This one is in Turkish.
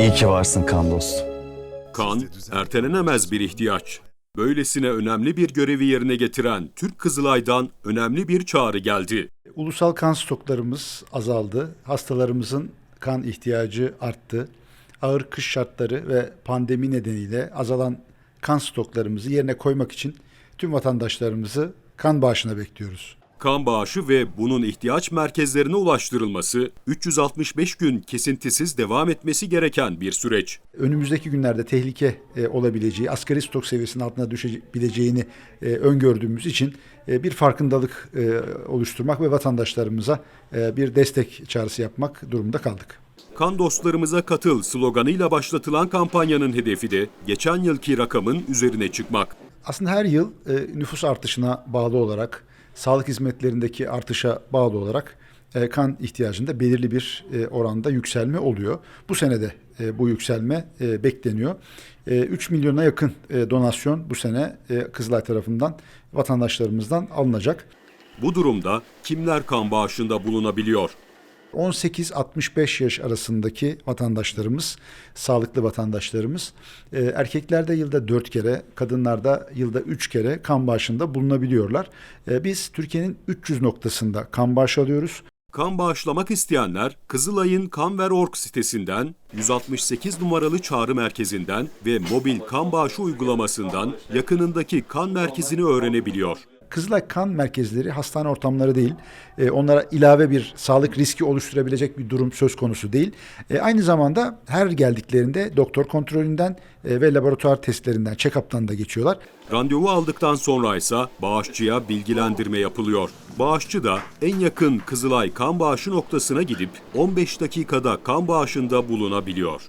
İyi ki varsın kan dostum. Kan, ertelenemez bir ihtiyaç. Böylesine önemli bir görevi yerine getiren Türk Kızılay'dan önemli bir çağrı geldi. Ulusal kan stoklarımız azaldı. Hastalarımızın kan ihtiyacı arttı. Ağır kış şartları ve pandemi nedeniyle azalan kan stoklarımızı yerine koymak için tüm vatandaşlarımızı kan bağışına bekliyoruz. Kan bağışı ve bunun ihtiyaç merkezlerine ulaştırılması 365 gün kesintisiz devam etmesi gereken bir süreç. Önümüzdeki günlerde tehlike e, olabileceği, asgari stok seviyesinin altına düşebileceğini e, öngördüğümüz için e, bir farkındalık e, oluşturmak ve vatandaşlarımıza e, bir destek çağrısı yapmak durumunda kaldık. Kan dostlarımıza katıl sloganıyla başlatılan kampanyanın hedefi de geçen yılki rakamın üzerine çıkmak. Aslında her yıl e, nüfus artışına bağlı olarak, sağlık hizmetlerindeki artışa bağlı olarak e, kan ihtiyacında belirli bir e, oranda yükselme oluyor. Bu senede e, bu yükselme bekleniyor. E, 3 milyona yakın donasyon bu sene Kızılay tarafından vatandaşlarımızdan alınacak. Bu durumda kimler kan bağışında bulunabiliyor? 18-65 yaş arasındaki vatandaşlarımız, sağlıklı vatandaşlarımız, e, erkeklerde yılda 4 kere, kadınlarda yılda 3 kere kan bağışında bulunabiliyorlar. E, biz Türkiye'nin 300 noktasında kan bağış alıyoruz. Kan bağışlamak isteyenler Kızılay'ın Kanver.org sitesinden, 168 numaralı çağrı merkezinden ve mobil kan bağışı uygulamasından yakınındaki kan merkezini öğrenebiliyor. Kızılay kan merkezleri hastane ortamları değil. E, onlara ilave bir sağlık riski oluşturabilecek bir durum söz konusu değil. E, aynı zamanda her geldiklerinde doktor kontrolünden e, ve laboratuvar testlerinden, check-up'tan da geçiyorlar. Randevu aldıktan sonra ise bağışçıya bilgilendirme yapılıyor. Bağışçı da en yakın Kızılay kan bağışı noktasına gidip 15 dakikada kan bağışında bulunabiliyor.